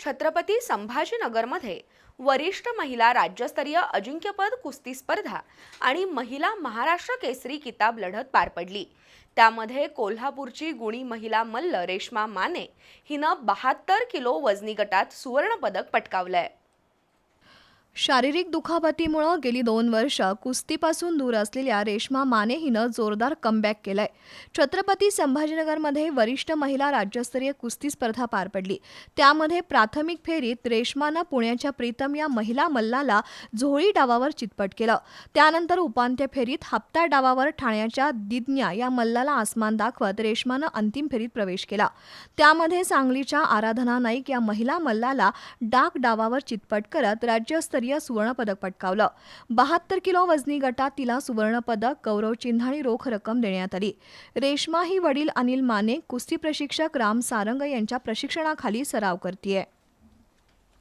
छत्रपती संभाजीनगरमध्ये वरिष्ठ महिला राज्यस्तरीय अजिंक्यपद कुस्ती स्पर्धा आणि महिला महाराष्ट्र केसरी किताब लढत पार पडली. त्यामध्ये कोल्हापूरची गुणी महिला मल्ल रेश्मा माने हिनं बहात्तर किलो वजनी गटात सुवर्णपदक पटकावलंय. शारीरिक दुखापतीमुळं गेली दोन वर्ष कुस्तीपासून दूर असलेल्या रेश्मा माने हिनं जोरदार कमबॅक केलंय. छत्रपती संभाजीनगरमध्ये वरिष्ठ महिला राज्यस्तरीय कुस्ती स्पर्धा पार पडली. त्यामध्ये प्राथमिक फेरीत रेश्मानं पुण्याच्या प्रीतम या महिला मल्लाला झोळी डावावर चितपट केलं. त्यानंतर उपांत्य फेरीत हप्ता डावावर ठाण्याच्या दिज्ञा या मल्लाला आसमान दाखवत रेश्मानं अंतिम फेरीत प्रवेश केला. त्यामध्ये सांगलीच्या आराधना नाईक या महिला मल्लाला डाक डावावर चितपट करत राज्यस्तरीय सुवर्णपदक पटकावलं. बहात्तर किलो वजनी गटात तिला सुवर्णपदक गौरवचिन्ह आणि रोख रक्कम देण्यात आली. रेश्मा ही वडील अनिल माने कुस्ती प्रशिक्षक राम सारंग यांच्या प्रशिक्षणाखाली सराव करतीये.